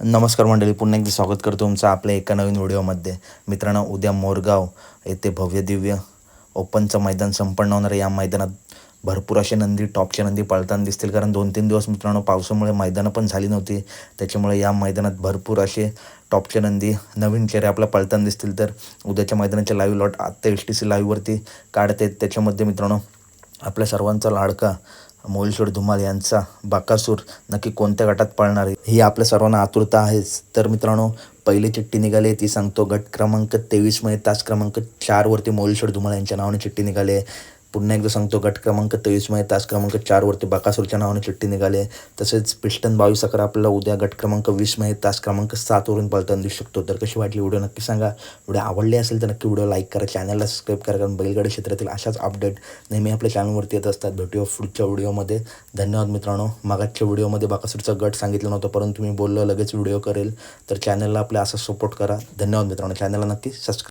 नमस्कार मंडळी पुन्हा एकदा स्वागत करतो तुमचं आपल्या एका नवीन व्हिडिओमध्ये. मित्रांनो उद्या मोरगाव येथे भव्य दिव्य ओपनचं मैदान संपन्न होणार आहे. या मैदानात भरपूर असे नंदी टॉपच्या नंदी पळताना दिसतील. कारण दोन तीन दिवस मित्रांनो पावसामुळे मैदानं पण झाली नव्हती. त्याच्यामुळे या मैदानात भरपूर असे टॉपच्या नंदी नवीन चेहरे आपल्याला पळताना दिसतील. तर उद्याच्या मैदानाचे लाईव्ह लॉट आत्ता एस टी सी लाईव्हवरती काढते त्याच्यामध्ये मित्रांनो आपल्या सर्वांचा लाडका मोहिलसोड धुमाल यांचा बाकासूर नक्की कोणत्या गटात पळणार आहे? ही आपल्या सर्वांना आतुरता आहेच. तर मित्रांनो पहिली चिठ्ठी निघाली ती सांगतो गट क्रमांक तेवीसमध्ये तास क्रमांक चारवरती मोहिलसोड धुमाल यांच्या नावाने चिठ्ठी निघाली आहे. पुन्हा एकदा सांगतो गट क्रमांक तेवीसमध्ये तास क्रमांक चारवरती बाकासूरच्या नावाने चिठ्ठी निघाली आहे. तसेच पिस्टन बावीस अकरा आपल्याला उद्या गट क्रमांक वीसमध्ये तास क्रमांक सातवरून पळताना दिसू शकतो. तर कशी वाटली व्हिडिओ नक्की सांगा. व्हिडिओ आवडली असेल तर नक्की व्हिडिओ लाईक करा. चॅनलला सबस्क्राईब करा कारण बैलगाडी क्षेत्रातील अशाच अपडेट नेहमी आपल्या चॅनलवरती येत असतात. भेटूया पुढच्या व्हिडिओमध्ये. धन्यवाद मित्रांनो. मागासच्या व्हिडिओमध्ये बाकासूरचा गट सांगितलं नव्हतं परंतु मी बोललो लगेच व्हिडिओ करेल. तर चॅनलला आपल्या असा सपोर्ट करा. धन्यवाद मित्रांनो. चॅनलला नक्की सबस्क्राईब